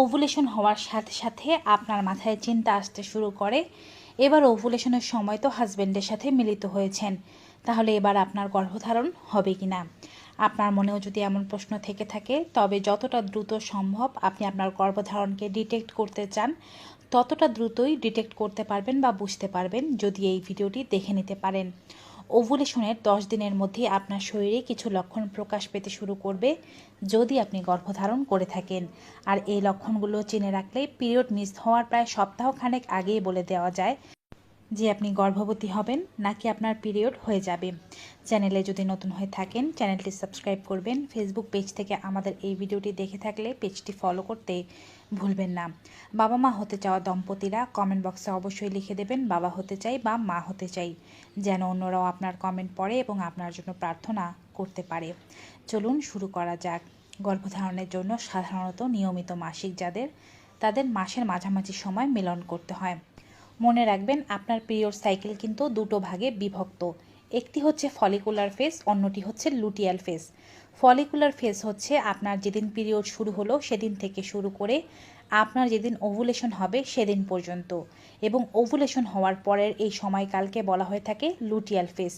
Ovulation হওয়ার সাথে সাথে আপনার মাথায় চিন্তা আসতে শুরু করে। এবার ওভুলেশনের সময় তো হাজব্যান্ডের সাথে মিলিত হয়েছেন। তাহলে এবার আপনার গর্ভধারণ হবে কি না আপনার মনেও যদি এমন প্রশ্ন থেকে থাকে, তবে যতটা দ্রুত সম্ভব আপনি আপনার গর্ভধারণকে ডিটেক্ট করতে চান, ততটা দ্রুতই ডিটেক্ট করতে পারবেন বা বুঝতে পারবেন যদি এই ভিডিওটি দেখে নিতে পারেন। ওভুলেশনের দশ দিনের মধ্যে আপনার শরীরে কিছু লক্ষণ প্রকাশ পেতে শুরু করবে যদি আপনি গর্ভধারণ করে থাকেন। আর এই লক্ষণগুলো চিনে রাখলে পিরিয়ড মিস হওয়ার প্রায় সপ্তাহখানেক আগেই বলে দেওয়া যায়। যে আপনি গর্ভবতী হবেন নাকি আপনার পিরিয়ড হয়ে যাবে। চ্যানেলে যদি নতুন হয়ে থাকেন, চ্যানেলটি সাবস্ক্রাইব করবেন। ফেসবুক পেজ থেকে আমাদের এই ভিডিওটি দেখে থাকলে পেজটি ফলো করতে ভুলবেন না। বাবা মা হতে চাওয়া দম্পতিরা কমেন্ট বক্সে অবশ্যই লিখে দেবেন, বাবা হতে চাই বা মা হতে চাই, যেন অন্যরাও আপনার কমেন্ট পড়ে এবং আপনার জন্য প্রার্থনা করতে পারে। চলুন শুরু করা যাক। গর্ভধারণের জন্য সাধারণত নিয়মিত মাসিক যাদের, তাদের মাসের মাঝামাঝি সময় মিলন করতে হয়। মনে রাখবেন, আপনার পিরিয়ড সাইকেল কিন্তু দুটো ভাগে বিভক্ত। একটি হচ্ছে ফলিকুলার ফেস অন্যটি হচ্ছে লুটিয়াল ফেস ফলিকুলার ফেস হচ্ছে আপনার যেদিন পিরিয়ড শুরু হলো, সেদিন থেকে শুরু করে আপনার যেদিন ওভুলেশন হবে, সেদিন পর্যন্ত। এবং ওভুলেশন হওয়ার পরের এই সময়কালকে বলা হয়ে থাকে লুটিয়াল ফেস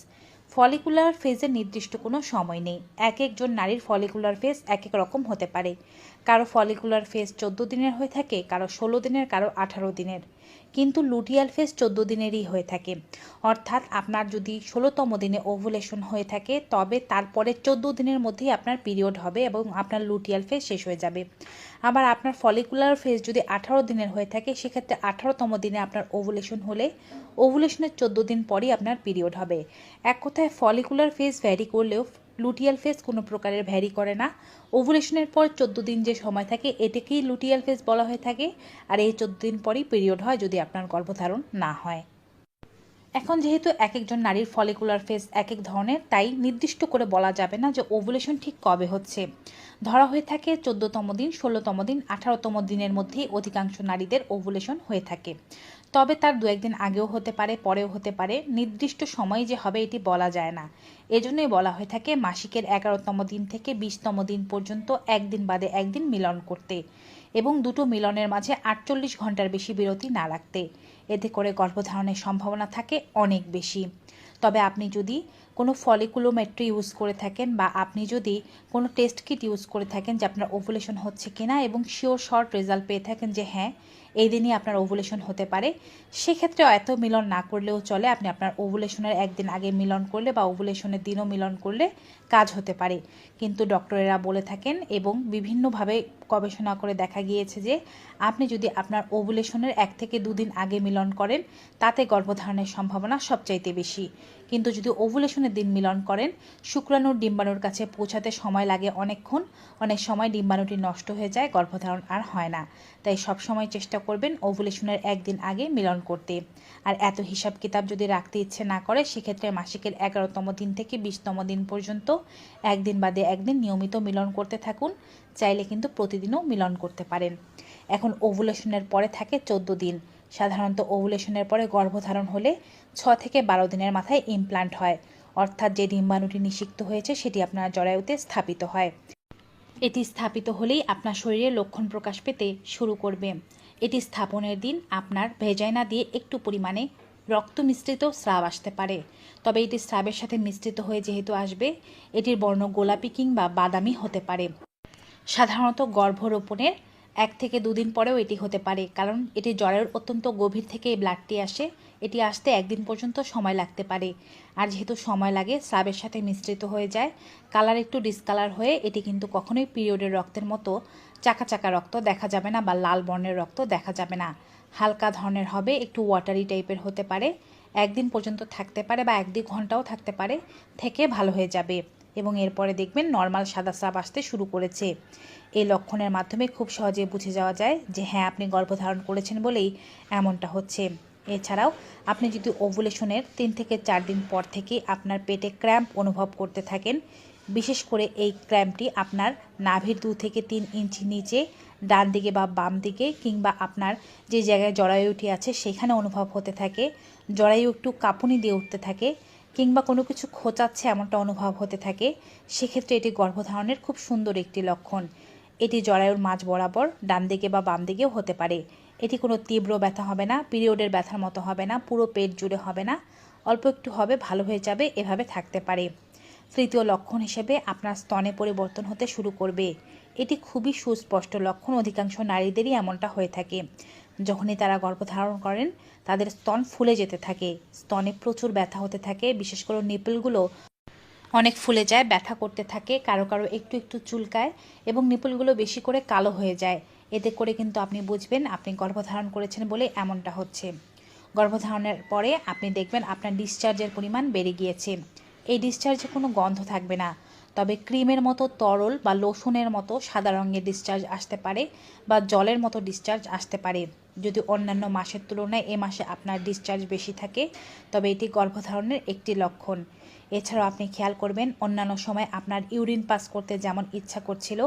ফলিকুলার ফেজের নির্দিষ্ট কোনো সময় নেই। এক একজন নারীর ফলিকুলার ফেজ এক এক রকম হতে পারে। কারও ফলিকুলার ফেজ চোদ্দ দিনের হয়ে থাকে, কারও ষোলো দিনের, কারও আঠারো দিনের। কিন্তু লুটিয়াল ফেজ চোদ্দ দিনেরই হয়ে থাকে। অর্থাৎ আপনার যদি ষোলোতম দিনে ওভুলেশন হয়ে থাকে, তবে তারপরে চোদ্দ দিনের মধ্যেই আপনার পিরিয়ড হবে এবং আপনার লুটিয়াল ফেজ শেষ হয়ে যাবে। আবার আপনার ফলিকুলার ফেজ যদি আঠারো দিনের হয়ে থাকে, সেক্ষেত্রে আঠারোতম দিনে আপনার ওভুলেশন হলে ওভুলেশনের চোদ্দ দিন পরই আপনার পিরিয়ড হবে। এক কথায় ফলিকুলার ফেজ ভ্যারি করলেও লুটিয়াল ফেস কোনো প্রকারের ভ্যারি করে না। ওভুলেশনের পর চোদ্দ দিন যে সময় থাকে, এটাকেই লুটিয়াল ফেস বলা হয়ে থাকে। আর এই চোদ্দ দিন পরই পিরিয়ড হয় যদি আপনার গর্ভধারণ না হয়। এখন যেহেতু এক একজন নারীর ফলিকুলার ফেস এক এক ধরনের, তাই নির্দিষ্ট করে বলা যাবে না যে ওভুলেশন ঠিক কবে হচ্ছে। ধরা হয়ে থাকে চোদ্দতম দিন, ষোলোতম দিন, আঠারোতম দিনের মধ্যেই অধিকাংশ নারীদের ওভুলেশন হয়ে থাকে। তবে তার দু একদিন আগেও হতে পারে, পরেও হতে পারে। নির্দিষ্ট সময় যে হবে এটি বলা যায় না। এজন্যই বলা হয়ে থাকে মাসিকের এগারোতম দিন থেকে বিশতম দিন পর্যন্ত একদিন বাদে একদিন মিলন করতে এবং দুটো মিলনের মাঝে আটচল্লিশ ঘণ্টার বেশি বিরতি না রাখতে। এতে করে গর্ভধারণের সম্ভাবনা থাকে অনেক বেশি। তবে আপনি যদি কোনো ফলিকুলোমেট্রি ইউজ করে থাকেন বা আপনি যদি কোনো টেস্ট কিট ইউজ করে থাকেন যে আপনার ওভুলেশন হচ্ছে কিনা এবং শিওর শর্ট রেজাল্ট পেয়ে থাকেন যে হ্যাঁ এই দিনই আপনার ওভুলেশন হতে পারে। সেক্ষেত্রে এত মিলন না করলেও চলে, আপনি আপনার ওভুলেশনের একদিন আগে মিলন করলে বা ওভুলেশনের দিনও মিলন করলে কাজ হতে পারে। কিন্তু ডক্টরেরা বলে থাকেন এবং বিভিন্নভাবে গবেষণা করে দেখা গিয়েছে যে, আপনি যদি আপনার ওভুলেশনের এক থেকে দুদিন আগে মিলন করেন, তাতে গর্ভধারণের সম্ভাবনা সবচাইতে বেশি। কিন্তু যদি ওভুলেশনের দিন মিলন করেন, শুক্রাণুর ডিম্বাণুর কাছে পৌঁছাতে সময় লাগে অনেকক্ষণ, অনেক সময় ডিম্বাণুটি নষ্ট হয়ে যায়, গর্ভধারণ আর হয় না। তাই সব সময় চেষ্টা করবেন ওভুলেশনের একদিন আগে মিলন করতে। আর এত হিসাব কিতাব যদি রাখতে ইচ্ছে না করে, সেক্ষেত্রে মাসিকের এগারোতম দিন থেকে বিশতম দিন পর্যন্ত একদিন বাদে একদিন নিয়মিত মিলন করতে থাকুন। চাইলে কিন্তু প্রতিদিনও মিলন করতে পারেন। এখন ওভুলেশনের পরে থাকে চোদ্দ দিন। সাধারণত ওভুলেশনের পরে গর্ভধারণ হলে ছ থেকে বারো দিনের মাথায় ইমপ্লান্ট হয়। অর্থাৎ যে ডিম্বাণুটি নিষিক্ত হয়েছে, সেটি আপনার জরায়ুতে স্থাপিত হয়। এটি স্থাপিত হলেই আপনার শরীরে লক্ষণ প্রকাশ পেতে শুরু করবে। এটি স্থাপনের দিন আপনার ভেজাইনা দিয়ে একটু পরিমাণে রক্ত মিশ্রিত স্রাব আসতে পারে। তবে এটি স্রাবের সাথে মিশ্রিত হয়ে যেহেতু আসবে, এটির বর্ণ গোলাপি কিংবা বাদামি হতে পারে। সাধারণত গর্ভরোপণের এক থেকে দুদিন পরেও এটি হতে পারে, কারণ এটি জ্বরের অত্যন্ত গভীর থেকে এই ব্লাডটি আসে। এটি আসতে একদিন পর্যন্ত সময় লাগতে পারে। আর যেহেতু সময় লাগে, স্রাবের সাথে মিশ্রিত হয়ে যায়। কালার একটু ডিসকালার হয়ে এটি কিন্তু কখনোই পিরিয়ডের রক্তের মতো চাকা চাকা রক্ত দেখা যাবে না বা লাল বর্ণের রক্ত দেখা যাবে না। হালকা ধরনের হবে, একটু ওয়াটারি টাইপের হতে পারে। একদিন পর্যন্ত থাকতে পারে বা এক দুই ঘন্টাও থাকতে পারে, থেকে ভালো হয়ে যাবে। এবং এরপরে দেখবেন নর্মাল সাদা স্রাব আসতে শুরু করেছে। এই লক্ষণের মাধ্যমে খুব সহজে বুঝে যাওয়া যায় যে হ্যাঁ আপনি গর্ভধারণ করেছেন বলেই এমনটা হচ্ছে। এছাড়াও আপনি যদি ওভুলেশনের তিন থেকে চার দিন পর থেকে আপনার পেটে ক্র্যাম্প অনুভব করতে থাকেন, বিশেষ করে এই ক্র্যাম্পটি আপনার নাভির দু থেকে তিন ইঞ্চি নিচে, ডান দিকে বা বাম দিকে কিংবা আপনার যে জায়গায় জরায়ুটি আছে সেখানে অনুভব হতে থাকে। জরায়ু একটু কাঁপুনি দিয়ে উঠতে থাকে। কিংবা কোনো কিছু খোঁচাচ্ছে এমনটা অনুভব হতে থাকে, সেক্ষেত্রে এটি গর্ভধারণের খুব সুন্দর একটি লক্ষণ। এটি জরায়ুর মাঝ বরাবর, ডান দিকে বা বাম দিকেও হতে পারে। এটি কোনো তীব্র ব্যথা হবে না, পিরিয়ডের ব্যথার মতো হবে না, পুরো পেট জুড়ে হবে না, অল্প একটু হবে, ভালো হয়ে যাবে, এভাবে থাকতে পারে। তৃতীয় লক্ষণ হিসেবে আপনার স্তনে পরিবর্তন হতে শুরু করবে। এটি খুবই সুস্পষ্ট লক্ষণ, অধিকাংশ নারীদেরই এমনটা হয়ে থাকে। যখনই তারা গর্ভধারণ করেন, তাদের স্তন ফুলে যেতে থাকে। স্তনে প্রচুর ব্যথা হতে থাকে, বিশেষ করে নিপলগুলো অনেক ফুলে যায়, ব্যথা করতে থাকে, কারও কারও একটু একটু চুলকায় এবং নিপলগুলো বেশি করে কালো হয়ে যায়। এতে করে কিন্তু আপনি বুঝবেন, আপনি গর্ভধারণ করেছেন বলে এমনটা হচ্ছে। গর্ভধারণের পরে আপনি দেখবেন আপনার ডিসচার্জের পরিমাণ বেড়ে গিয়েছে। এই ডিসচার্জে কোনো গন্ধ থাকবে না। তবে ক্রিমের মতো তরল বা লোশনের মতো সাদা রঙের ডিসচার্জ আসতে পারে বা জলের মতো ডিসচার্জ আসতে পারে। যদি অন্যান্য মাসের তুলনায় এ মাসে আপনার ডিসচার্জ বেশি থাকে, তবে এটি গর্ভধারণের একটি লক্ষণ। এছাড়াও আপনি খেয়াল করবেন, অন্যান্য সময় আপনার ইউরিন পাস করতে যেমন ইচ্ছা করছিল,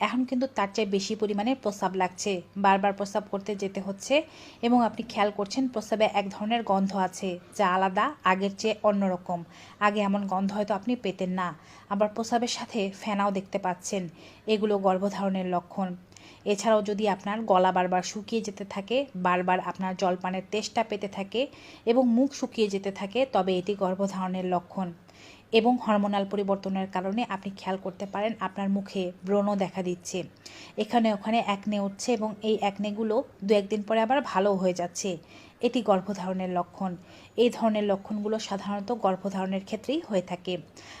এখন কিন্তু তার চেয়ে বেশি পরিমাণে প্রস্রাব লাগছে। বারবার প্রস্রাব করতে যেতে হচ্ছে এবং আপনি খেয়াল করছেন প্রস্রাবে এক ধরনের গন্ধ আছে, যা আলাদা, আগের চেয়ে অন্যরকম। আগে এমন গন্ধ হয়তো আপনি পেতেন না। আবার প্রস্রাবের সাথে ফেনাও দেখতে পাচ্ছেন। এগুলো গর্ভধারণের লক্ষণ। এছাড়াও যদি আপনার গলা বারবার শুকিয়ে যেতে থাকে, বারবার আপনার জলপানের তেষ্টা পেতে থাকে এবং মুখ শুকিয়ে যেতে থাকে, তবে এটি গর্ভধারণের লক্ষণ। এবং হরমোনাল পরিবর্তনের কারণে আপনি খেয়াল করতে পারেন আপনার মুখে ব্রণ দেখা দিচ্ছে। এখানে ওখানে একনে উঠছে এবং এই একনেগুলো দু একদিন পরে আবার ভালো হয়ে যাচ্ছে। এটি গর্ভধারণের লক্ষণ। এই ধরনের লক্ষণগুলো সাধারণত গর্ভধারণের ক্ষেত্রেই হয়ে থাকে।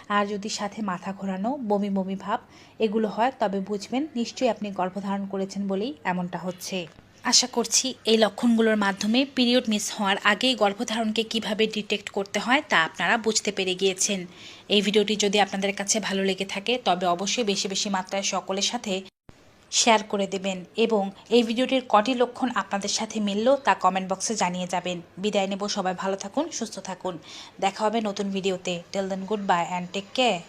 আর যদি সাথে মাথা ঘোরানো, বমি বমি ভাব এগুলো হয়, তবে বুঝবেন নিশ্চয়ই আপনি গর্ভধারণ করেছেন বলেই এমনটা হচ্ছে। আশা করছি এই লক্ষণগুলোর মাধ্যমে পিরিয়ড মিস হওয়ার আগেই গর্ভধারণকে কীভাবে ডিটেক্ট করতে হয় তা আপনারা বুঝতে পেরে গিয়েছেন। এই ভিডিওটি যদি আপনাদের কাছে ভালো লেগে থাকে, তবে অবশ্যই বেশি বেশি মাত্রায় সকলের সাথে শেয়ার করে দেবেন এবং এই ভিডিওটির কটি লক্ষণ আপনাদের সাথে মিলল তা কমেন্ট বক্সে জানিয়ে যাবেন। বিদায় নেব, সবাই ভালো থাকুন, সুস্থ থাকুন। দেখা হবে নতুন ভিডিওতে। Till then good bye and take care